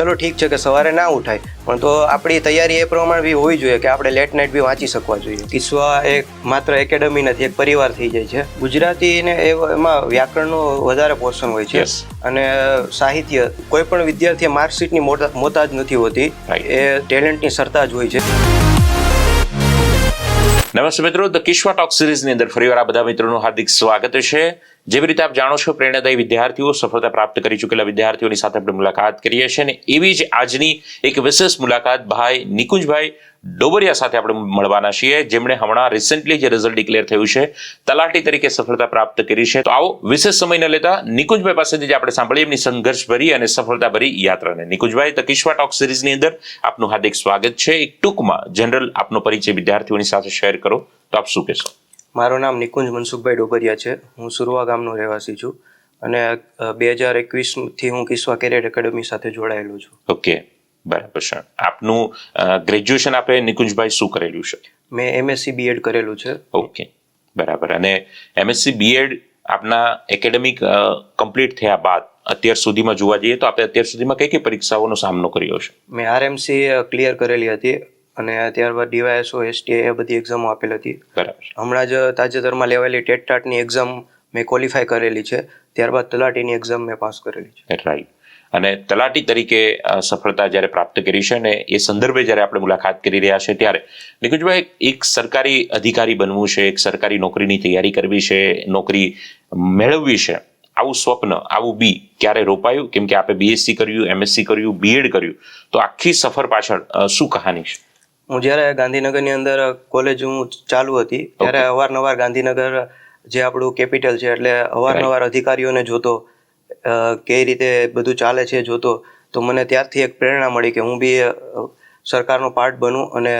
ચલો ઠીક છે કે સવારે ના ઉઠાય. પણ તો આપણી તૈયારી એ પ્રમાણે બી હોવી જોઈએ કે આપણે લેટ નાઇટ બી વાંચી શકવા જોઈએ. કિસ્સા એક માત્ર એકેડમી નથી એક પરિવાર થઈ જાય છે. ગુજરાતી ને એ એમાં વ્યાકરણનું વધારે પોર્શન હોય છે. અને સાહિત્ય કોઈ પણ વિદ્યાર્થી માર્કશીટની મોતાજ નથી હોતી. એ ટેલેન્ટની સરતા જ હોય છે. નમસ્તે મિત્રો ધ કિશ્વા ટોક સિરીઝની અંદર ફરીવાર આ બધા મિત્રોનું હાર્દિક સ્વાગત છે. જેવી રીતે આપ જાણો છો, પ્રેરણાદાયી વિદ્યાર્થીઓ સફળતા પ્રાપ્ત કરી ચૂકેલા વિદ્યાર્થીઓની સાથે આપણે મુલાકાત કરીએ છીએ અને એવી જ આજની એક વિશેષ મુલાકાત ભાઈ નિકુંજભાઈ ડોબરિયા સાથે આપણે મળવાના છીએ, જેમણે હમણાં રિસેન્ટલી જે રિઝલ્ટ ડિક્લેર થયું છે, તલાટી તરીકે સફળતા પ્રાપ્ત કરી છે. તો આવો વિશેષ સમય ન લેતા નિકુંજભાઈ પાસેથી જે આપણે સાંભળીએ, એમની સંઘર્ષભરી અને સફળતાભરી યાત્રાને. નિકુંજભાઈ તકિશ્વા કિશ્વા ટોક સિરીઝની અંદર આપનું હાર્દિક સ્વાગત છે. એક ટૂંકમાં જનરલ આપનો પરિચય વિદ્યાર્થીઓની સાથે શેર કરો. તો આપ શું કહેશો? મારું નામ નિકુંજ મનસુખભાઈ ડોબરિયા છે. હું સુરવા ગામનો રહેવાસી છું અને બે હજાર એકવીસથી હું કિસ્વા કેરિયર એકેડમી સાથે જોડાયેલો છું. ઓકે બરાબર છે. આપનું ગ્રેજ્યુએશન આપે નિકુંજભાઈ શું કરેલું છે? મેં એમએસસી બીએડ કરેલું છે. ઓકે બરાબર. અને એમએસસી બીએડ આપના એકેડેમિક કમ્પ્લીટ થયા બાદ અત્યાર સુધીમાં જોવા જઈએ તો આપણે અત્યાર સુધીમાં કઈ કઈ પરીક્ષાઓનો સામનો કર્યો છે મેં આરએમસી ક્લિયર કરેલી હતી. અને ત્યારબાદ ડીવાયએસઓ એસટી એ બધી એક્ઝામો આપેલી હતી. બરાબર. હમણાં જ તાજેતરમાં લેવાયેલી ટેટ ટાટની એક્ઝામ મેં ક્વોલિફાય કરેલી છે. ત્યારબાદ તલાટીની એક્ઝામ મેં પાસ કરેલી છે. રાઈટ અને તલાટી તરીકે સફળતા જ્યારે પ્રાપ્ત કરી છે ને એ સંદર્ભે જ્યારે આપણે મુલાકાત કરી રહ્યા છે ત્યારે નિકુંજભાઈ એક સરકારી અધિકારી બનવું છે એક સરકારી નોકરીની તૈયારી કરવી છે નોકરી મેળવવી છે આવું સ્વપ્ન આવું બી ક્યારે રોપાયું? કેમ કે આપણે બીએસસી કર્યું એમએસસી કર્યું બીએડ કર્યું. તો આખી સફર પાછળ શું કહાની છે? હું જ્યારે ગાંધીનગરની અંદર કોલેજ હું ચાલુ હતી ત્યારે અવારનવાર ગાંધીનગર જે આપણું કેપિટલ છે એટલે અવારનવાર અધિકારીઓને જોતો કઈ રીતે બધું ચાલે છે જોતો તો મને ત્યારથી એક પ્રેરણા મળી કે હું બી સરકારનો પાર્ટ બનું અને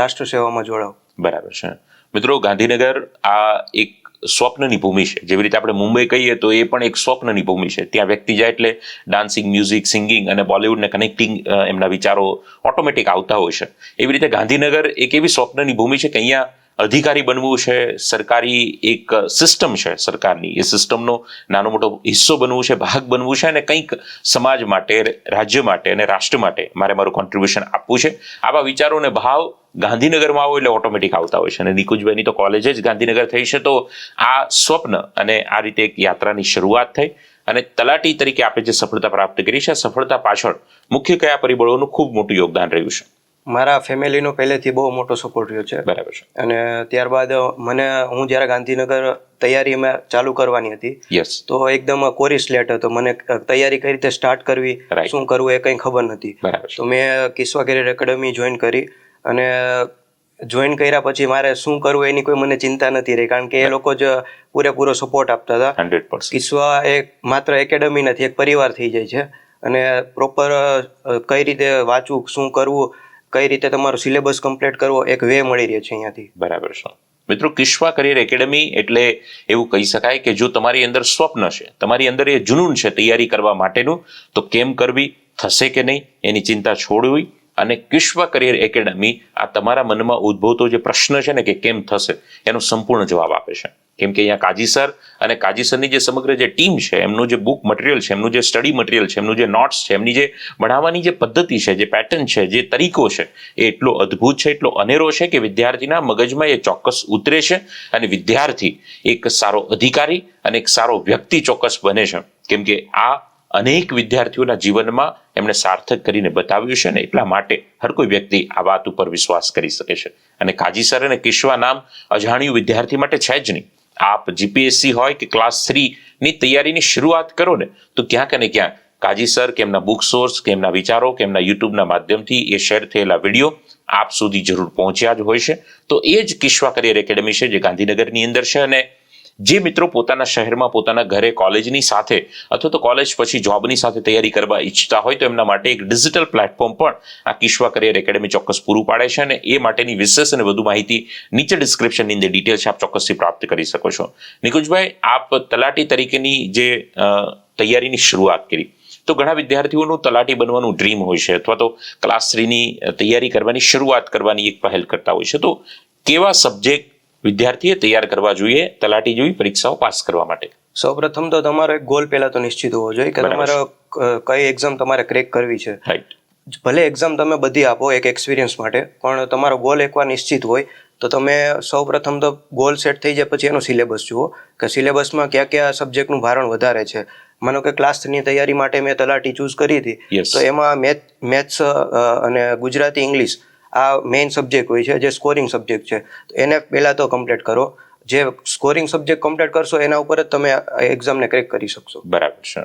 રાષ્ટ્ર સેવામાં જોડાઉં. બરાબર છે. મિત્રો ગાંધીનગર આ એક સ્વપ્નની ભૂમિ છે. જેવી રીતે આપણે મુંબઈ કહીએ તો એ પણ એક સ્વપ્નની ભૂમિ છે. ત્યાં વ્યક્તિ જાય એટલે ડાન્સિંગ મ્યુઝિક સિંગિંગ અને બોલિવૂડને કનેક્ટિંગ એમના વિચારો ઓટોમેટિક આવતા હોય છે. એવી રીતે ગાંધીનગર એક એવી સ્વપ્નની ભૂમિ છે કે અહીંયા અધિકારી બનવું છે, સરકારી એક સિસ્ટમ છે સરકારની. એ સિસ્ટમનો નાનો મોટો હિસ્સો બનવું છે, ભાગ બનવું છે અને કંઈક સમાજ માટે, રાજ્ય માટે અને રાષ્ટ્ર માટે મારે મારું કોન્ટ્રીબ્યુશન આપવું છે. આવા વિચારો અને ભાવ ગાંધીનગરમાં આવો એટલે ઓટોમેટિક આવતા હોય છે. અને નિકુંજભાઈની તો કોલેજ જ ગાંધીનગર થઈ છે, તો આ સ્વપ્ન અને આ રીતે એક યાત્રાની શરૂઆત થઈ અને તલાટી તરીકે આપણે જે સફળતા પ્રાપ્ત કરી છે સફળતા પાછળ મુખ્ય કયા પરિબળોનું ખૂબ મોટું યોગદાન રહ્યું છે. મારા ફેમિલીનો પહેલેથી બહુ મોટો સપોર્ટ રહ્યો છે. બરાબર છે. અને ત્યારબાદ મને હું જ્યારે ગાંધીનગર તૈયારી અમે ચાલુ કરવાની હતી યસ તો એકદમ કોરી સ્લેટ હતો. મને તૈયારી કઈ રીતે સ્ટાર્ટ કરવી શું કરવું એ કંઈ ખબર નથી. તો મેં કિસ્વા કેરિયર એકેડમી જોઈન કરી અને જોઈન કર્યા પછી મારે શું કરવું એની કોઈ મને ચિંતા નથી રહી કારણ કે એ લોકો જ પૂરેપૂરો સપોર્ટ આપતા હતા. હંડ્રેડ કિસ્વા એક માત્ર એકેડમી નથી એક પરિવાર થઈ જાય છે. અને પ્રોપર કઈ રીતે વાંચવું શું કરવું કઈ રીતે તમારો સિલેબસ કમ્પ્લીટ કરવો, એક વે મળી રહે છે અહીંયાથી. બરાબર છે. મિત્રો, કિશ્વા કરિયર એકેડમી એટલે એવું કહી શકાય કે જો તમારી અંદર સ્વપ્ન છે, તમારી અંદર એ જુનૂન છે તૈયારી કરવા માટેનું, તો કેમ કરવી, થશે કે નહીં, એની ચિંતા છોડવી અને કિશ્વ કરિયર એકેડમી આ તમારા મનમાં ઉદ્ભવતો જે પ્રશ્ન છે ને કે કેમ થશે, એનો સંપૂર્ણ જવાબ આપે છે. કેમ કે અહીંયા કાજી સર અને કાજી સરની જે સમગ્ર જે ટીમ છે, એમનું જે બુક મટીરિયલ છે, એમનું જે સ્ટડી મટીરિયલ છે, એમનું જે નોટ્સ છે, એમની જે ભણાવવાની જે પદ્ધતિ છે, જે પેટર્ન છે, જે તરીકો છે, એ એટલો અદ્ભુત છે, એટલો અનેરો છે કે વિદ્યાર્થીના મગજમાં એ ચોક્કસ ઉતરે છે અને વિદ્યાર્થી એક સારો અધિકારી અને એક સારો વ્યક્તિ ચોક્કસ બને છે. કેમ કે આ અનેક વિદ્યાર્થીઓના જીવનમાં એમણે સાર્થક કરીને બતાવ્યું છે ને એટલા માટે હર કોઈ વ્યક્તિ આ વાત ઉપર વિશ્વાસ કરી શકે છે. અને કાજી સર અને કિશ્વા નામ અજાણ્યું વિદ્યાર્થી માટે છે જ નહીં. આપ જીપીએસસી હોય કે ક્લાસ થ્રીની તૈયારીની શરૂઆત કરો ને, તો ક્યાંક અને ક્યાંક કાજી સર કે એમના બુક સોર્સ કે એમના વિચારો કે એમના યુટ્યુબના માધ્યમથી એ શેર થયેલા વીડિયો આપ સુધી જરૂર પહોંચ્યા જ હોય છે. તો એ જ કિશ્વા કરિયર એકેડમી છે જે ગાંધીનગરની અંદર છે અને જે મિત્રો પોતાના શહેરમાં, પોતાના ઘરે, કોલેજની સાથે અથવા તો કોલેજ પછી જોબની સાથે તૈયારી કરવા ઈચ્છતા હોય તો એમના માટે એક ડિજિટલ પ્લેટફોર્મ પણ આ કિશ્વા કરિયર એકેડમી ચોક્કસ પૂરું પાડે છે અને એ માટેની વિશેષ અને વધુ માહિતી નીચે ડિસ્ક્રિપ્શનની અંદર ડિટેલ છે, આપ ચોક્કસથી પ્રાપ્ત કરી શકો છો. નિકુંજભાઈ, આપ તલાટી તરીકેની જે તૈયારીની શરૂઆત કરી. તો ઘણા વિદ્યાર્થીઓનું તલાટી બનવાનું ડ્રીમ હોય છે અથવા તો ક્લાસ થ્રીની તૈયારી કરવાની શરૂઆત કરવાની એક પહેલ કરતા હોય છે. તો કેવા સબ્જેક્ટ વિદ્યાર્થીએ તૈયાર કરવા જોઈએ તલાટી જેવી પરીક્ષાઓ પાસ કરવા માટે. સૌપ્રથમ તો તમારો એક ગોલ પહેલા તો નિશ્ચિત હોવો જોઈએ કે. તમારો કઈ એક્ઝામ તમારે ક્રેક કરવી છે. રાઈટ ભલે એક્ઝામ તમે બધી આપો એક એક્સપિરિયન્સ માટે પણ તમારો ગોલ એકવાર નિશ્ચિત હોય તો તમે સૌપ્રથમ તો ગોલ સેટ થઈ જાય પછી એનો સિલેબસ જુઓ કે સિલેબસમાં કયા કયા સબ્જેક્ટનું ભારણ વધારે છે. માનો કે ક્લાસ થ્રીની તૈયારી માટે મેં તલાટી ચૂઝ કરી હતી તો એમાં મેથ મેથ્સ અને ગુજરાતી ઇંગ્લિશ આ મેઇન સબ્જેક્ટ હોય છે, જે સ્કોરિંગ સબ્જેક્ટ છે એને પહેલાં તો કમ્પ્લીટ કરો. જે સ્કોરિંગ સબ્જેક્ટ કમ્પ્લીટ કરશો, એના ઉપર જ તમે એક્ઝામને ક્રેક કરી શકશો. બરાબર છે.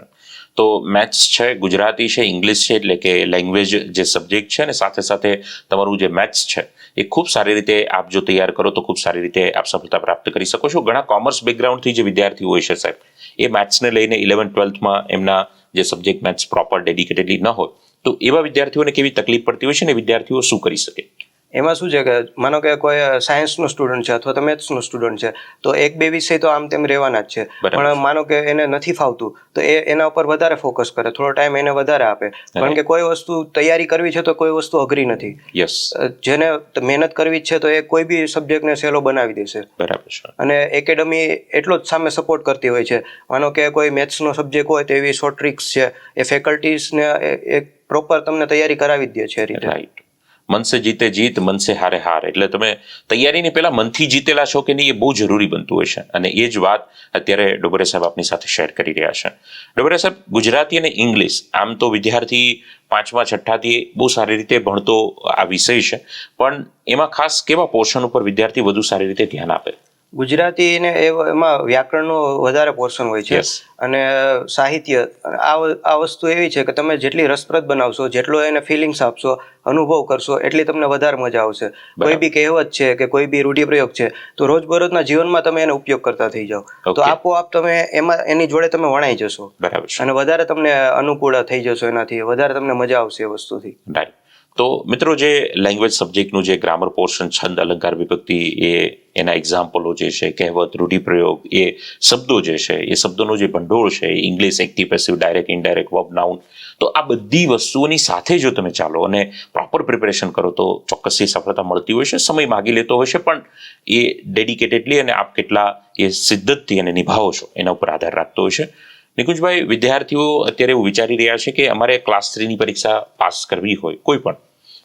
તો મેથ્સ છે, ગુજરાતી છે, ઇંગ્લિશ છે, એટલે કે લેંગ્વેજ જે સબ્જેક્ટ છે ને સાથે સાથે તમારું જે મેથ્સ છે, એ ખૂબ સારી રીતે આપ જો તૈયાર કરો, તો ખૂબ સારી રીતે આપ સફળતા પ્રાપ્ત કરી શકો છો. ઘણા કોમર્સ બેકગ્રાઉન્ડથી જે વિદ્યાર્થીઓ હોય છે સાહેબ, એ મેથ્સને લઈને ઇલેવન ટ્વેલ્થમાં એમના જે સબ્જેક્ટ મેથ્સ પ્રોપર ડેડિકેટેડલી ન હોય તો એવા વિદ્યાર્થીઓને કેવી તકલીફ પડતી હોય છે ને વિદ્યાર્થીઓ શું કરી શકે? એમાં શું છે કે માનો કે કોઈ સાયન્સનો સ્ટુડન્ટ છે અથવા તો મેથ્સનો સ્ટુડન્ટ છે તો એક બે વિષય તો આમ તેમ રહેવાના જ છે. પણ માનો કે એને નથી ફાવતું તો એ એના ઉપર વધારે ફોકસ કરે થોડો ટાઈમ એને વધારે આપે. કારણ કે કોઈ વસ્તુ તૈયારી કરવી છે તો કોઈ વસ્તુ અઘરી નથી. યસ જેને મહેનત કરવી જ છે તો એ કોઈ બી સબ્જેક્ટને સહેલો બનાવી દેશે. બરાબર છે. અને એકેડમી એટલો જ સામે સપોર્ટ કરતી હોય છે. માનો કે કોઈ મેથ્સનો સબ્જેક્ટ હોય તો એવી શોર્ટ ટ્રિક્સ છે એ ફેકલ્ટીઝને એક પ્રોપર તમને તૈયારી કરાવી જ દે છે રીતે. રાઈટ મન સે જીતે જીત મનસે હારે હાર. એટલે તમે તૈયારીની પહેલા મનથી જીતેલા છો કે નહીં એ બહુ જરૂરી બનતું હોય છે. અને એ જ વાત અત્યારે ડોબરે સાહેબ આપની સાથે શેર કરી રહ્યા છે. ડોબરે સાહેબ, ગુજરાતી અને ઇંગ્લિશ, આમ તો વિદ્યાર્થી પાંચમા, છઠ્ઠાથી બહુ સારી રીતે ભણતો આ વિષય છે. પણ એમાં ખાસ કેવા પોર્શન ઉપર વિદ્યાર્થી વધુ સારી રીતે ધ્યાન આપે? ગુજરાતી ને એમાં વ્યાકરણનું વધારે પોર્શન હોય છે. અને સાહિત્ય આ આ વસ્તુ એવી છે કે તમે જેટલી રસપ્રદ બનાવશો જેટલો એને ફિલિંગ્સ આપશો અનુભવ કરશો એટલી તમને વધારે મજા આવશે. કોઈ બી કહેવત છે કે કોઈ બી રૂઢિપ્રયોગ છે તો રોજબરોજના જીવનમાં તમે એનો ઉપયોગ કરતા થઈ જાઓ. તો આપોઆપ તમે એમાં એની જોડે તમે વણાઈ જશો. બરાબર અને વધારે તમને અનુકૂળ થઈ જશો એનાથી વધારે તમને મજા આવશે એ વસ્તુથી. રાઈટ તો મિત્રો જે લેંગ્વેજ સબ્જેક્ટનું જે ગ્રામર પોર્શન છંદ, અલંકાર, વિભક્તિ એ એના એક્ઝામ્પલો જે છે, કહેવત, રૂઢિપ્રયોગ એ શબ્દો જે છે, એ શબ્દોનો જે ભંડોળ છે English active passive direct indirect verb noun તો આ બધી વસ્તુઓની સાથે જો તમે ચાલો અને પ્રોપર પ્રિપેરેશન કરો તો ચોક્કસથી સફળતા મળતી હોય છે, સમય માગી લેતો હોય છે, પણ એ ડેડિકેટેડલી અને આપ કેટલા એ સિદ્ધતથી એને નિભાવો છો, એના ઉપર આધાર રાખતો હોય છે. નિકુંજભાઈ વિદ્યાર્થીઓ અત્યારે એવું વિચારી રહ્યા છે કે અમારે ક્લાસ થ્રીની પરીક્ષા પાસ કરવી હોય કોઈ પણ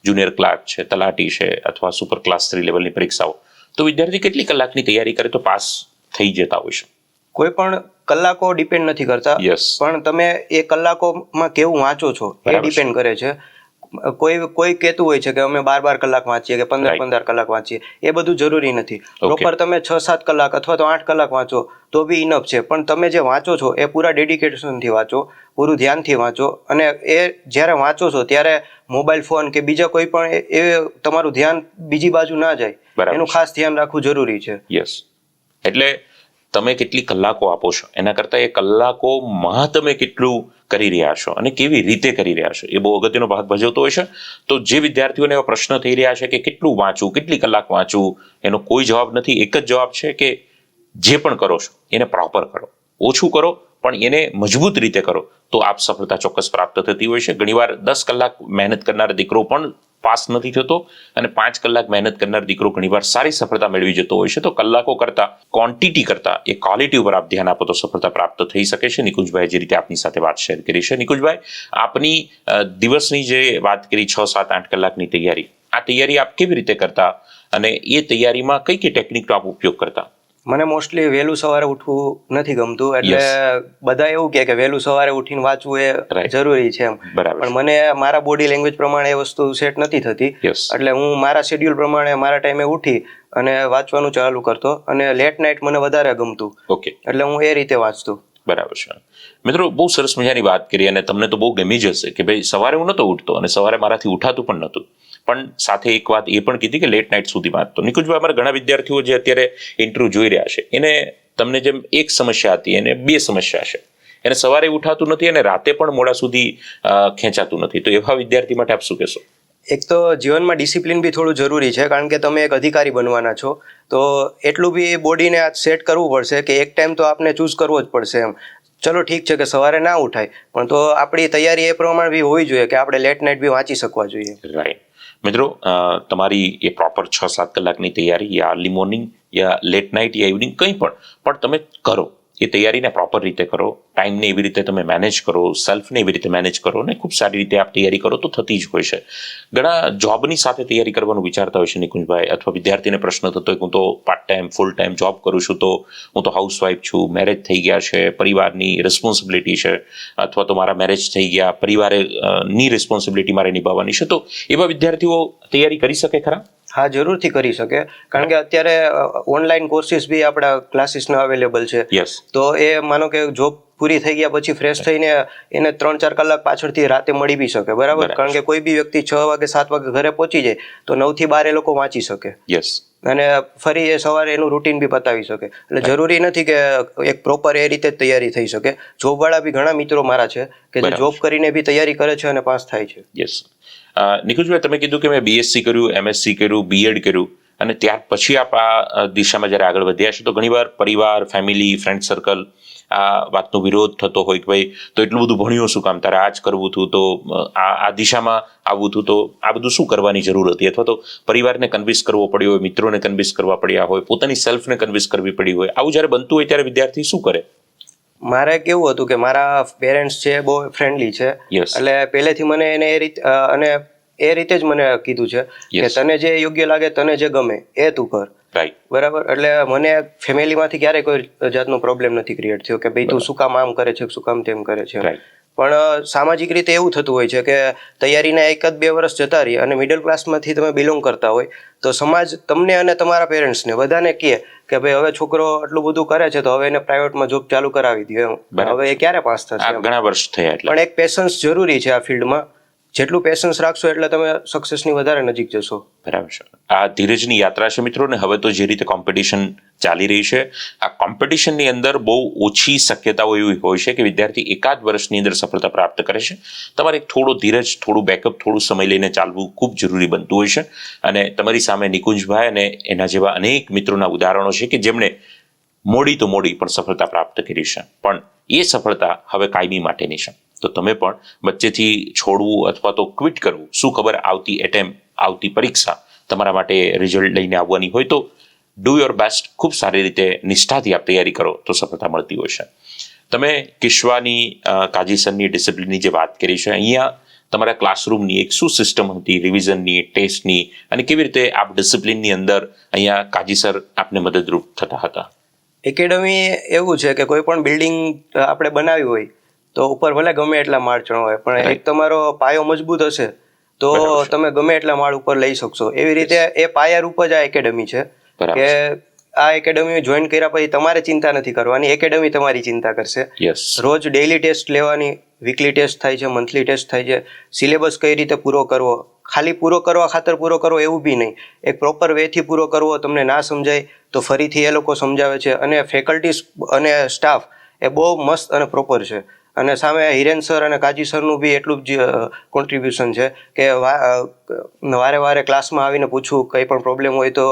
જુનિયર ક્લાર્ક છે તલાટી છે અથવા સુપર ક્લાસ થ્રી લેવલની પરીક્ષાઓ તો વિદ્યાર્થી કેટલી કલાકની તૈયારી કરે તો પાસ થઈ જતા હોય છે? કોઈ પણ કલાકો ડિપેન્ડ નથી કરતા. પણ તમે એ કલાકોમાં કેવું વાંચો છો એ ડિપેન્ડ કરે છે. કોઈ કોઈ કહેતું હોય છે કે અમે બાર બાર કલાક વાંચીએ કે પંદર પંદર કલાક વાંચીએ એ બધું જરૂરી નથી. પ્રોપર તમે છ સાત કલાક અથવા તો આઠ કલાક વાંચો તો બી ઇનફ છે. પણ તમે જે વાંચો છો એ પૂરા ડેડિકેશનથી વાંચો પૂરું ધ્યાનથી વાંચો. અને એ જ્યારે વાંચો છો ત્યારે મોબાઈલ ફોન કે બીજા કોઈ પણ એ- તમારું ધ્યાન બીજી બાજુ ના જાય. એનું ખાસ ધ્યાન રાખવું જરૂરી છે. યસ એટલે તમે કેટલી કલાકો આપો છો? એના કરતાં એ કલાકોમાં તમે કેટલું કરી રહ્યા છો અને કેવી રીતે કરી રહ્યા છો? એ બહુ અગત્યનો ભાગ ભજવતો હોય છે. તો જે વિદ્યાર્થીઓને એવા પ્રશ્ન થઈ રહ્યા છે કે કેટલું વાંચવું, કેટલી કલાક વાંચવું, એનો કોઈ જવાબ નથી. એક જ જવાબ છે કે જે પણ કરો છો, એને પ્રોપર કરો. ઓછું કરો, પણ એને મજબૂત રીતે કરો. તો આપ સફળતા ચોક્કસ પ્રાપ્ત થતી હોય છે. ઘણીવાર દસ કલાક મહેનત કરનાર દીકરો પણ પાસ નથી થતો અને પાંચ કલાક મહેનત કરનાર દીકરો ઘણીવાર સારી સફળતા મેળવી જતો હોય છે. તો કલાકો કરતા ક્વોન્ટિટી કરતા, એ ક્વોલિટી ઉપર આપ ધ્યાન આપો તો સફળતા પ્રાપ્ત થઈ શકે છે. નિકુંજભાઈ જે રીતે આપની સાથે વાત શેર કરી છે. નિકુંજભાઈ, આપની દિવસની જે વાત કરી છ, સાત, આઠ કલાકની તૈયારી, આ તૈયારી આપ કેવી રીતે કરતા? અને એ તૈયારીમાં કઈ કઈ ટેકનિકનો આપ ઉપયોગ કરતા? મને મોસ્ટલી વહેલું સવારે ઉઠવું નથી ગમતું. એટલે બધા એવું કે વહેલું સવારે ઉઠીને વાંચવું એ જરૂરી છે એમ. પણ મને મારા બોડી લેંગ્વેજ પ્રમાણે એ વસ્તુ સેટ નથી થતી. એટલે હું મારા શેડ્યુલ પ્રમાણે મારા ટાઈમે ઉઠી અને વાંચવાનું ચાલુ કરતો અને લેટ નાઇટ મને વધારે ગમતું. ઓકે એટલે હું એ રીતે વાંચતો. બરાબર છે. મિત્રો બહુ સરસ મજાની વાત કરી અને તમને તો બહુ ગમી જશે કે ભાઈ સવારે હું નહોતો ઉઠતો અને સવારે મારાથી ઉઠાતું પણ નહોતું. પણ સાથે એક વાત એ પણ કીધી કે લેટ નાઇટ સુધી વાંચતો નિકુંજભાઈ અમારા ઘણા વિદ્યાર્થીઓ જે અત્યારે ઇન્ટરવ્યુ જોઈ રહ્યા છે એને તમને જેમ એક સમસ્યા હતી એને બે સમસ્યા છે. એને સવારે ઉઠાતું નથી અને રાતે પણ મોડા સુધી ખેંચાતું નથી. તો એવા વિદ્યાર્થી માટે આપ શું કહેશો? એક તો જીવનમાં ડિસિપ્લિન બી થોડું જરૂરી છે કારણ કે તમે એક અધિકારી બનવાના છો. તો એટલું બી બોડીને સેટ કરવું પડશે કે એક ટાઈમ તો આપને ચૂઝ કરવો જ પડશે એમ. ચલો ઠીક છે કે સવારે ના ઉઠાય પણ તો આપણી તૈયારી એ પ્રમાણે બી હોવી જોઈએ કે આપણે લેટ નાઇટ બી વાંચી શકવા જોઈએ. રાઈટ મિત્રો તમારી એ પ્રોપર છ સાત કલાકની તૈયારી, યા અર્લી મોર્નિંગ યા લેટ નાઇટ યા ઇવનિંગ કંઈ પણ પણ તમે કરો. એ તૈયારીને પ્રોપર રીતે કરો. ટાઈમને એવી રીતે તમે મેનેજ કરો સેલ્ફને એવી રીતે મેનેજ કરો ને ખૂબ સારી રીતે આપ તૈયારી કરો તો થતી જ હોય છે. ઘણા જોબની સાથે તૈયારી કરવાનું વિચારતા હોય છે નિકુંજભાઈ અથવા વિદ્યાર્થીને પ્રશ્ન થતો હોય હું તો part time full time job કરું છું તો હું તો હાઉસવાઈફ છું મેરેજ થઈ ગયા છે, પરિવારની રિસ્પોન્સિબિલિટી છે અથવા તો મારા મેરેજ થઈ ગયા, પરિવારે ની રિસ્પોન્સિબિલિટી મારે નિભાવવાની છે. તો એવા વિદ્યાર્થીઓ તૈયારી કરી શકે ખરા? હા જરૂરથી કરી શકે. કારણ કે અત્યારે ઓનલાઈન કોર્સિસ બી આપણા ક્લાસીસના અવેલેબલ છે. યસ તો એ માનો કે જોબ પૂરી થઈ ગયા પછી ફ્રેશ થઈને એને ત્રણ ચાર કલાક પાછળથી રાતે મળી બી શકે બરાબર. કારણ કે કોઈ બી વ્યક્તિ છ વાગે સાત વાગે ઘરે પહોંચી જાય તો નવથી બાર એ લોકો વાંચી શકે. યસ અને ફરી એ સવારે એનું રૂટીન બી પતાવી શકે. એટલે જરૂરી નથી કે એક પ્રોપર એ રીતે તૈયારી થઈ શકે. જોબ વાળા બી ઘણા મિત્રો મારા છે કે જે જોબ કરીને બી તૈયારી કરે છે અને પાસ થાય છે. યસ નિકુંજભાઈ તમે કીધું કે મેં બીએસસી કર્યું એમએસસી કર્યું બીએડ કર્યું અને ત્યાર પછી આપ આ દિશામાં જ્યારે આગળ વધ્યા છો તો ઘણીવાર પરિવાર ફેમિલી ફ્રેન્ડ સર્કલ આ વાતનો વિરોધ થતો હોય કે ભાઈ, તો એટલું બધું ભણ્યો શું કામ? તારે આ જ કરવું હતું તો આ આ દિશામાં આવવું હતું તો આ બધું શું કરવાની જરૂર હતી? અથવા તો પરિવારને કન્વિન્સ કરવો પડ્યો હોય, મિત્રોને કન્વિન્સ કરવા પડ્યા હોય, પોતાની સેલ્ફને કન્વિન્સ કરવી પડી હોય. આવું જ્યારે બનતું હોય ત્યારે વિદ્યાર્થી શું કરે? મારે કેવું હતું કે મારા પેરેન્ટ્સ છે બહુ ફ્રેન્ડલી છે. એટલે પહેલેથી મને એને એ રીતે અને એ રીતે જ મને કીધું છે કે તને જે યોગ્ય લાગે તને જે ગમે એ તું કર. રાઈટ બરાબર? એટલે મને ફેમિલીમાંથી ક્યારેય કોઈ જાતનો પ્રોબ્લેમ નથી ક્રિએટ થયો કે ભાઈ તું શું કામ આમ કરે છે શું કામ તેમ કરે છે. Right. પણ સામાજિક રીતે એવું થતું હોય છે કે તૈયારીના એક જ બે વર્ષ જતા રહી અને મિડલ ક્લાસમાંથી તમે બિલોંગ કરતા હોય તો સમાજ તમને અને તમારા પેરેન્ટ્સને બધાને કહે કે ભાઈ હવે છોકરો આટલું બધું કરે છે તો હવે એને પ્રાઇવેટમાં જોબ ચાલુ કરાવી દો એમ. હવે એ ક્યારે પાસ થશે ઘણા વર્ષ થયા એટલે. પણ એક પેશન્સ જરૂરી છે આ ફિલ્ડમાં જેટલું પેશન્સ રાખશો એટલે તમે સક્સેસની વધારે નજીક જશો. બરાબર છે. આ ધીરજની યાત્રા છે મિત્રો, ને હવે તો જે રીતે કોમ્પિટિશન ચાલી રહી છે, આ કોમ્પિટિશનની અંદર બહુ ઓછી શક્યતાઓ એવી હોય છે કે વિદ્યાર્થી એકાદ વર્ષની અંદર સફળતા પ્રાપ્ત કરે છે. તમારે થોડો ધીરજ, થોડું બેકઅપ થોડું સમય લઈને ચાલવું ખૂબ જરૂરી બનતું હોય છે. અને તમારી સામે નિકુંજભાઈ અને એના જેવા અનેક મિત્રોના ઉદાહરણો છે કે જેમણે મોડી તો મોડી પણ સફળતા પ્રાપ્ત કરી છે. પણ એ સફળતા હવે કાયમી માટેની છે. તો તમે પણ વચ્ચેથી છોડવું અથવા તો ક્વિટ કરવું, શું ખબર આવતી એટેમ્પ આવતી પરીક્ષા તમારા માટે રિઝલ્ટ લઈને આવવાની હોય તો ડુ યોર બેસ્ટ ખૂબ સારી રીતે નિષ્ઠાથી આપ તૈયારી કરો તો સફળતા મળતી હોય છે. તમે કિશ્વાની કાજીસનની ડિસિપ્લિનની જે વાત કરી છે, અહીંયા તમારા ક્લાસરૂમની એક શું સિસ્ટમ હતી રિવિઝનની ટેસ્ટની અને કેવી રીતે આપ ડિસિપ્લિનની અંદર અહીંયા કાજીસર આપને મદદરૂપ થતા હતા? એકેડમી એવું છે કે કોઈ પણ બિલ્ડિંગ આપણે બનાવી હોય તો ઉપર ભલે ગમે એટલા માળ ચણવાય પણ એક તમારો પાયો મજબૂત હશે તો તમે ગમે એટલા માળ ઉપર લઈ શકશો. એવી રીતે એ પાયા રૂપ જ આ એકેડમી છે કે આ એકેડમી જોઈન કર્યા પછી તમારે ચિંતા નથી કરવાની એકેડમી તમારી ચિંતા કરશે. રોજ ડેઈલી ટેસ્ટ લેવાની વીકલી ટેસ્ટ થાય છે મંથલી ટેસ્ટ થાય છે. સિલેબસ કઈ રીતે પૂરો કરવો? ખાલી પૂરો કરવા ખાતર પૂરો કરવો એવું બી નહીં. એક પ્રોપર વેથી પૂરો કરવો તમને ના સમજાય તો ફરીથી એ લોકો સમજાવે છે. અને ફેકલ્ટીસ અને સ્ટાફ એ બહુ મસ્ત અને પ્રોપર છે. અને સામે હિરેન સર અને કાજી સરનું બી એટલું જ કોન્ટ્રીબ્યુશન છે કે વારે વારે ક્લાસમાં આવીને પૂછવું, કંઈ પણ પ્રોબ્લેમ હોય તો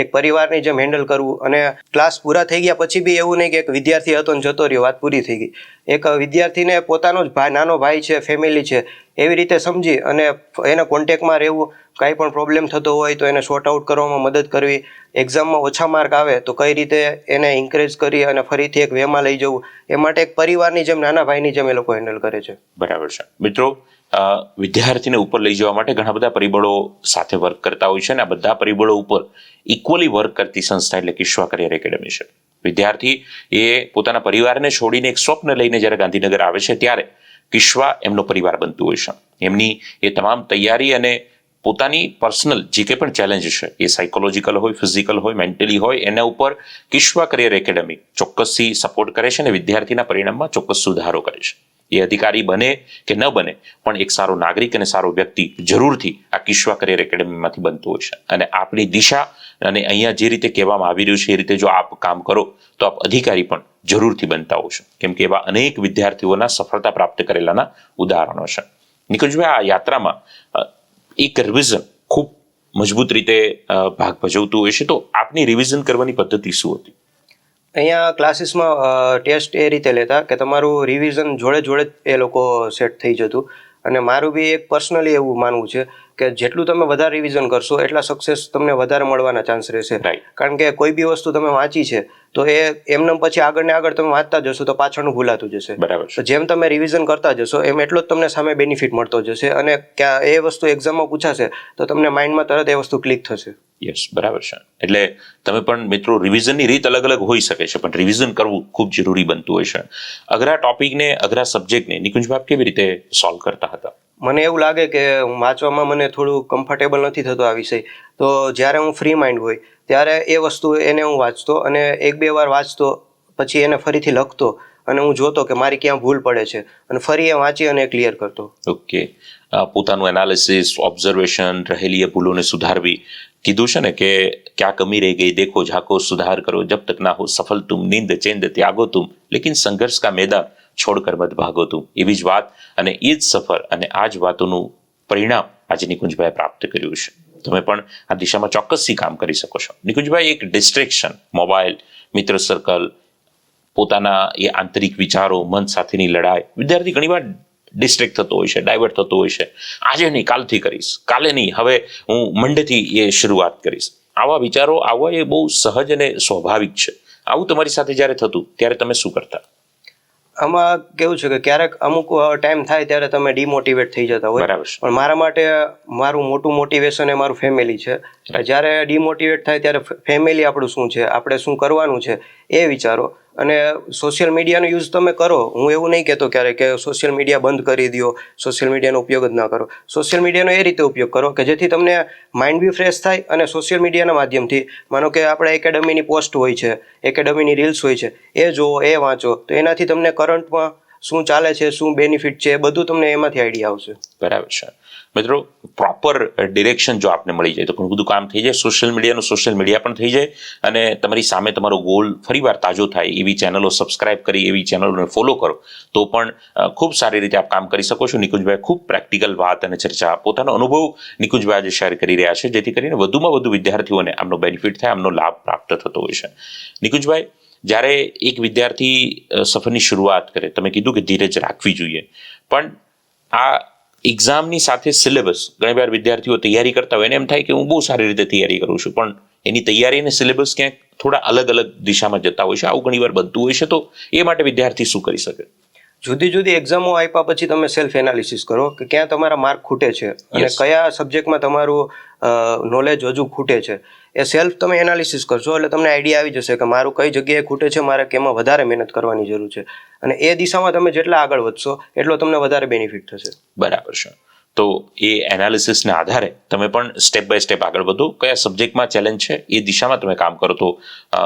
એક પરિવારની જેમ હેન્ડલ કરવું. અને ક્લાસ પૂરા થઈ ગયા પછી બી એવું નહીં કે એક વિદ્યાર્થી હતો ને જતો રહ્યો, વાત પૂરી થઈ ગઈ. એક વિદ્યાર્થીને પોતાનો જ ભાઈ નાનો ભાઈ છે ફેમિલી છે, એવી રીતે સમજી અને એના કોન્ટેક્ટમાં રહેવું કાંઈ પણ પ્રોબ્લેમ થતો હોય તો એને શોર્ટ આઉટ કરવામાં મદદ કરવી. એક્ઝામમાં ઓછા માર્ક આવે તો કઈ રીતે એને ઇન્કરેજ કરી અને ફરીથી એક વેમાં લઈ જવું? એ માટે એક પરિવારની જેમ, નાના ભાઈની જેમ એ લોકો હેન્ડલ કરે છે. બરાબર છે. મિત્રો વિદ્યાર્થીને ઉપર લઈ જવા માટે ઘણા બધા પરિબળો સાથે વર્ક કરતા હોય છે અને આ બધા પરિબળો ઉપર ઇક્વલી વર્ક કરતી સંસ્થા એટલે કિશ્વા કરિયર એકેડમી છે. વિદ્યાર્થી એ પોતાના પરિવારને છોડીને એક સ્વપ્ન લઈને જ્યારે ગાંધીનગર આવે છે ત્યારે કિશ્વા એમનો પરિવાર બનતું હોય છે. એમની એ તમામ તૈયારી અને પોતાની પર્સનલ જે કંઈ પણ ચેલેન્જ છે, એ સાયકોલોજીકલ હોય ફિઝિકલ હોય મેન્ટલી હોય, એના ઉપર કિશ્વા કરિયર એકેડમી ચોક્કસથી સપોર્ટ કરે છે અને વિદ્યાર્થીના પરિણામમાં ચોક્કસ સુધારો કરે છે. એ અધિકારી બને કે ન બને, પણ એક સારો નાગરિક અને સારો વ્યક્તિ જરૂરથી આ કિશ્વા કરિયર એકેડમીમાંથી બનતો હોય છે. અને આપણી દિશા અને અહીંયા જે રીતે કહેવામાં આવી રહ્યું છે, એ રીતે જો આપ કામ કરો, તો આપ અધિકારી પણ જરૂરથી બનતા હોશો કેમ કે એવા અનેક વિદ્યાર્થીઓના સફળતા પ્રાપ્ત કરેલાના ઉદાહરણો છે. નિકુંજભાઈ, આ યાત્રામાં એક રિવિઝન ખૂબ મજબૂત રીતે ભાગ ભજવતું હોય છે. તો આપની રિવિઝન કરવાની પદ્ધતિ શું હતી? અહીંયા ક્લાસીસમાં ટેસ્ટ એ રીતે લેતા કે તમારું રિવિઝન જોડે જોડે એ લોકો સેટ થઈ જતું. અને મારું બી એક પર્સનલી એવું માનવું છે કે જેટલું તમે વધારે રિવિઝન કરશો એટલા સક્સેસ તમને વધારે મળવાના ચાન્સ રહેશે. કારણ કે કોઈ બી વસ્તુ તમે વાંચી છે તો એ એમને પછી આગળ ને આગળ તમે વાંચતા જશો તો પાછળનું ભૂલાતું જશે. બરાબર. તો જેમ તમે રિવિઝન કરતા જશો એમ એટલો જ તમને સામે બેનિફિટ મળતો જશે અને ક્યાં એ વસ્તુ એક્ઝામમાં પૂછાશે તો તમને માઇન્ડમાં તરત એ વસ્તુ ક્લિક થશે. યસ બરાબર છે. એટલે તમે પણ મિત્રો રિવિઝનની રીત અલગ અલગ હોઈ શકે છે પણ રિવિઝન કરવું ખૂબ જરૂરી બનતું હોય છે. અઘરા ટોપિકને અઘરા સબ્જેક્ટને નિકુંજભાઈ કેવી રીતે સોલ્વ કરતા હતા? મને એવું લાગે કે વાંચવામાં મને થોડું કમ્ફર્ટેબલ નથી થતો આ વિષય. તો જ્યારે હું ફ્રી માઇન્ડ હોય, ત્યારે એ વસ્તુ એને હું વાંચતો અને એક બે વાર વાંચતો, પછી એને ફરીથી લખતો અને હું જોતો કે મારી ક્યાં ભૂલ પડે છે અને ફરી એ વાંચી અને ક્લિયર કરતો. ઓકે. પોતાનું એનાલિસિસ ઓબ્ઝર્વેશન રહેલી એ ભૂલોને સુધારવી. કીધું છે ને કે ક્યાં કમી રહી ગઈ, દેખો ઝાકો સુધાર કરો, જબ તક ના હો સફલ તુમ, નીંદ ચેન્દ ત્યાગો તુમ. લેકિન સંઘર્ષ કા મેદાન છોડકર મત ભાગો તું. એવી જ વાત અને એ જ સફર અને આ જ વાતોનું પરિણામ આજે નિકુંજભાઈએ પ્રાપ્ત કર્યું છે. તમે પણ આ દિશામાં ચોક્કસથી કામ કરી શકો છો. નિકુંજભાઈ, એક ડિસ્ટ્રેક્શન મોબાઈલ મિત્ર સર્કલ પોતાના એ આંતરિક વિચારો, મન સાથેની લડાઈ. વિદ્યાર્થી ઘણીવાર ડિસ્ટ્રેક્ટ થતો હોય છે ડાયવર્ટ થતો હોય છે. આજે નહીં, કાલથી કરીશ. કાલે નહીં, હવે હું મંડેથી એ શરૂઆત કરીશ. આવા વિચારો આવવા એ બહુ સહજ અને સ્વાભાવિક છે. આવું તમારી સાથે જ્યારે થતું, ત્યારે તમે શું કરતા? આમાં કેવું છે કે ક્યારેક અમુક ટાઈમ થાય ત્યારે તમે ડિમોટિવેટ થઈ જતા હોય. બરાબર પણ મારા માટે મારું મોટું મોટિવેશન એ મારું ફેમિલી છે. જ્યારે ડિમોટિવેટ થાય ત્યારે ફેમિલી આપણું શું છે? આપણે શું કરવાનું છે? એ વિચારો. અને સોશિયલ મીડિયાનો યુઝ તમે કરો. હું એવું નહીં કહેતો ક્યારેક કે સોશિયલ મીડિયા બંધ કરી દો સોશિયલ મીડિયાનો ઉપયોગ જ ના કરો. સોશિયલ મીડિયાનો એ રીતે ઉપયોગ કરો કે જેથી તમને માઇન્ડ બી ફ્રેશ થાય અને સોશિયલ મીડિયાના માધ્યમથી, માનો કે આપણે એકેડમીની પોસ્ટ હોય છે એકેડમીની રીલ્સ હોય છે, એ જુઓ, એ વાંચો, તો એનાથી તમને કરંટમાં શું ચાલે છે, શું બેનિફિટ છે, બધું તમને એમાંથી આઈડિયા આવશે. બરાબર છે. મિત્રો પ્રોપર ડિરેક્શન જો આપને મળી જાય, તો ઘણું બધું કામ થઈ જાય. સોશિયલ મીડિયાનું સોશિયલ મીડિયા પણ થઈ જાય અને તમારી સામે તમારો ગોલ ફરીવાર તાજો થાય. એવી ચેનલો સબસ્ક્રાઇબ કરી, એવી ચેનલોને ફોલો કરો, તો પણ ખૂબ સારી રીતે આપ કામ કરી શકો છો. નિકુંજભાઈ, ખૂબ પ્રેક્ટિકલ વાત અને ચર્ચા, પોતાનો અનુભવ નિકુંજભાઈ આજે શેર કરી રહ્યા છે, જેથી કરીને વધુમાં વધુ વિદ્યાર્થીઓને આમનો બેનિફિટ થાય, આમનો લાભ પ્રાપ્ત થતો હોય છે. નિકુંજભાઈ જ્યારે એક વિદ્યાર્થી સફરની શરૂઆત કરે તમે કીધું કે ધીરજ રાખવી જોઈએ. પણ આ એક્ઝામની સાથે સિલેબસ ઘણીવાર વિદ્યાર્થીઓ તૈયારી કરતા હોય એને એમ થાય કે હું બહુ સારી રીતે તૈયારી કરું છું પણ એની તૈયારી અને સિલેબસ ક્યાંક થોડા અલગ અલગ દિશામાં જતા હોય છે આવું ઘણીવાર બનતું હોય છે તો એ માટે વિદ્યાર્થી શું કરી શકે? જુદી જુદી એક્ઝામો આપ્યા પછી તમે સેલ્ફ એનાલિસિસ કરો કે ક્યાં તમારા માર્ક ખૂટે છે અને કયા સબ્જેક્ટમાં તમારું નોલેજ હજુ ખૂટે છે. એ સેલ્ફ તમે એનાલિસિસ કરશો એટલે તમને આઈડિયા આવી જશે કે મારું કઈ જગ્યાએ ખૂટે છે, મારે કેમાં વધારે મહેનત કરવાની જરૂર છે. અને એ દિશામાં તમે જેટલા આગળ વધશો, એટલો તમને વધારે બેનિફિટ થશે. બરાબર છે. તો એ એનાલિસિસના આધારે તમે પણ સ્ટેપ બાય સ્ટેપ આગળ વધો. કયા સબ્જેક્ટમાં ચેલેન્જ છે, એ દિશામાં તમે કામ કરો તો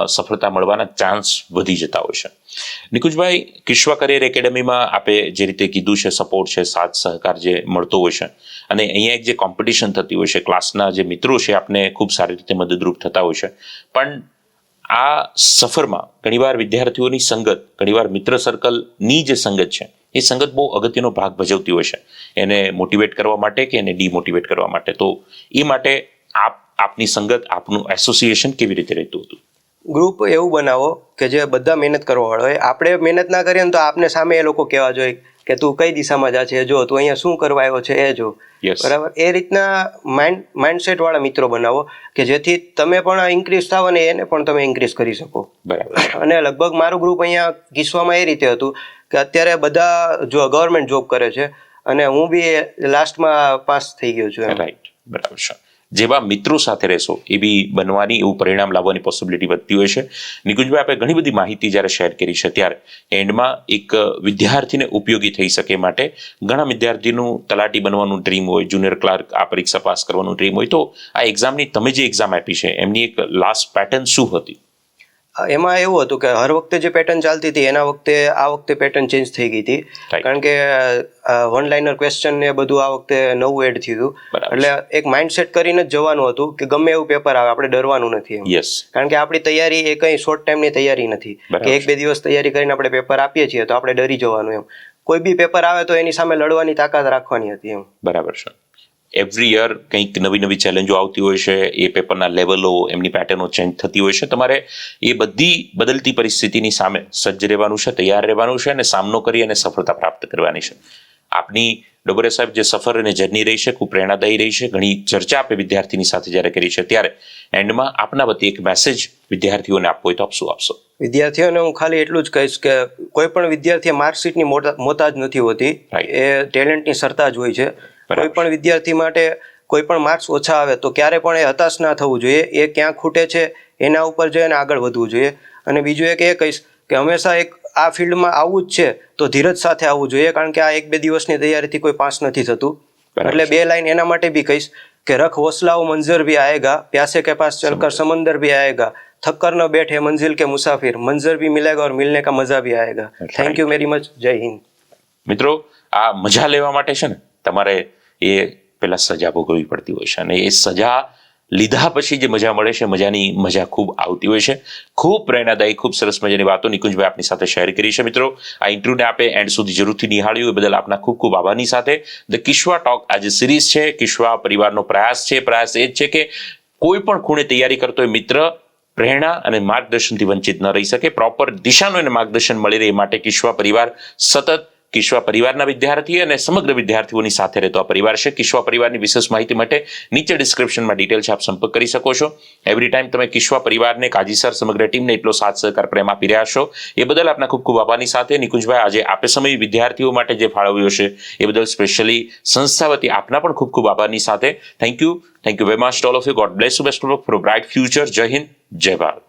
સફળતા મળવાના ચાન્સ વધી જતા હોય છે. નિકુંજભાઈ, કિશ્વા કરિયર એકેડમીમાં આપે જે રીતે કીધું છે સપોર્ટ છે, સાથ, સહકાર જે મળતો હોય છે અને અહીંયા એક જે કોમ્પિટિશન થતી હોય છે ક્લાસના જે મિત્રો છે, આપને ખૂબ સારી રીતે મદદરૂપ થતા હોય છે. પણ આ સફરમાં ઘણીવાર વિદ્યાર્થીઓની સંગત, ઘણીવાર મિત્ર સર્કલની જે સંગત છે, એ સંગત બહુ અગત્યનો ભાગ ભજવતી હોય છે. એને મોટિવેટ કરવા માટે કે એને ડીમોટિવેટ કરવા માટે? તો એ માટે આપ, આપની સંગત, આપનું એસોસિએશન કેવી રીતે રહેતું હતું? ગ્રુપ એવું બનાવો કે જે બધા મહેનત કરવાવાળા હોય. આપણે મહેનત ના કરીએ ને તો આપને સામે એ લોકો કહેવા જોઈએ કે તું કઈ દિશામાં જા છે જો તું અહીંયા શું કરવા આવ્યો છે એ જો. બરાબર? એ રીતના માઇન્ડ માઇન્ડસેટ વાળા મિત્રો બનાવો કે જેથી તમે પણ ઇન્ક્રીઝ થાવ અને એને પણ તમે ઇન્ક્રીઝ કરી શકો. બરાબર. અને લગભગ મારું ગ્રુપ અહીંયા કિસ્સામાં એ રીતે હતું કે અત્યારે બધા જો ગવર્મેન્ટ જોબ કરે છે અને હું બી લાસ્ટમાં પાસ થઈ ગયો છું રાઈટ બરાબર છે. જેવા મિત્રો સાથે રહેશો એવી બનવાની એવું પરિણામ લાવવાની પોસિબિલિટી વધતી હોય છે. નિકુંજભાઈ, આપણે ઘણી બધી માહિતી જ્યારે શેર કરી છે, ત્યારે એન્ડમાં એક વિદ્યાર્થીને ઉપયોગી થઈ શકે માટે ઘણા વિદ્યાર્થીનું તલાટી બનવાનું ડ્રીમ હોય જુનિયર ક્લાર્ક આ પરીક્ષા પાસ કરવાનું ડ્રીમ હોય. તો આ એક્ઝામની તમે જે એક્ઝામ આપી છે, એમની એક લાસ્ટ પેટર્ન શું હતી? એમાં એવું હતું કે હર વખતે જે પેટર્ન ચાલતી હતી એના વખતે આ વખતે પેટર્ન ચેન્જ થઈ ગઈ હતી. કારણ કે વન લાઇનર ક્વેશ્ચન ને બધું આ વખતે નવું એડ થયું હતું. એટલે એક માઇન્ડસેટ કરીને જ જવાનું હતું કે ગમે એવું પેપર આવે આપણે ડરવાનું નથી યસ કારણ કે આપણી તૈયારી એ કંઈ શોર્ટ ટાઈમની તૈયારી નથી. કે એક બે દિવસ તૈયારી કરીને આપણે પેપર આપીએ છીએ તો આપણે ડરી જવાનું એમ. કોઈ બી પેપર આવે તો એની સામે લડવાની તાકાત રાખવાની હતી એમ. બરાબર છે. એવરી યર કંઈક નવી નવી ચેલેન્જો આવતી હોય છે એ પેપરના લેવલો એમની પેટર્નો ચેન્જ થતી હોય છે તમારે એ બધી બદલતી પરિસ્થિતિની સામે સજ્જ રહેવાનું છે તૈયાર રહેવાનું છે અને સામનો કરી અને સફળતા પ્રાપ્ત કરવાની છે આપની ડોબરે સાહેબ જે સફર અને જર્ની રહી છે ખૂબ પ્રેરણાદાયી રહી છે ઘણી ચર્ચા આપણે વિદ્યાર્થીની સાથે જ્યારે કરી છે ત્યારે એન્ડમાં આપના વતી એક મેસેજ વિદ્યાર્થીઓને આપવો હોય તો આપ શું આપશો વિદ્યાર્થીઓને હું ખાલી એટલું જ કહીશ કે કોઈ પણ વિદ્યાર્થીએ માર્કશીટની મોટા મોતાજ નથી હોતી. એ ટેલેન્ટની સરતા જ હોય છે. કોઈ પણ વિદ્યાર્થી માટે કોઈ પણ માર્ક્સ ઓછા આવે તો ક્યારે પણ એ હતાશ ના થવું જોઈએ. એ ક્યાં ખૂટે છે એના ઉપર જોઈએ અને આગળ વધવું જોઈએ. અને બીજું એક એ કહીશ કે હંમેશા એક આ ફિલ્ડમાં આવવું જ છે તો ધીરજ સાથે આવવું જોઈએ કારણ કે આ એક બે દિવસની તૈયારીથી કોઈ પાસ નથી થતું. એટલે બે લાઈન એના માટે બી કહીશ કે રખ હોસલાઓ મંજર બી આયેગા પ્યાસે કે પાસ ચલકર સમંદર બી આયેગા થક્કર ન બેઠે મંજિલ કે મુસાફિર મંજર બી મિલેગા ઓર મિલને કા મજા બી આયેગા. થેન્ક યુ વેરી મચ જય હિન્દ. મિત્રો આ મજા લેવા માટે છે ને તમારે એ પેલા સજા ભોગવવી પડતી હોય છે. અને એ સજા લીધા પછી જે મજા મળે છે, મજાની મજા ખૂબ આવતી હોય છે. ખૂબ પ્રેરણાદાયી, ખૂબ સરસ મજાની વાતો નિકુંજભાઈ આપની સાથે શેર કરી છે મિત્રો. આ ઇન્ટરવ્યુને આપે એન્ડ સુધી જરૂરથી નિહાળ્યું. એ બદલ આપના ખૂબ ખૂબ આભારની સાથે ધ કિશ્વા ટોક આ જે સિરીઝ છે. કિશ્વા પરિવારનો પ્રયાસ છે. પ્રયાસ એ જ છે કે કોઈ પણ ખૂણે તૈયારી કરતો હોય મિત્ર પ્રેરણા અને માર્ગદર્શનથી વંચિત ન રહી શકે. પ્રોપર દિશાનું એને માર્ગદર્શન મળી રહે એ માટે કિશ્વા પરિવાર સતત કિશ્વા પરિવારના વિદ્યાર્થી અને સમગ્ર વિદ્યાર્થીઓની સાથે રહેતો આ પરિવાર છે. કિશ્વા પરિવારની વિશેષ માહિતી માટે નીચે ડિસ્ક્રિપ્શનમાં ડિટેલ છે. આપ સંપર્ક કરી શકો છો. એવરી ટાઈમ તમે કિશ્વા પરિવારને કાજીસર સમગ્ર ટીમને એટલો સાથ, સહકાર, પ્રેમ આપી રહ્યા છો, એ બદલ આપના ખૂબ ખૂબ આભારની સાથે નિકુંજભાઈ, આજે આપે સમય વિદ્યાર્થીઓ માટે જે ફાળવ્યો છે, એ બદલ સ્પેશિયલી સંસ્થા વતી આપના પણ ખૂબ ખૂબ આભારની સાથે. Thank you thank you very much all of you God bless you best for bright future જય હિન્દ જય ભારત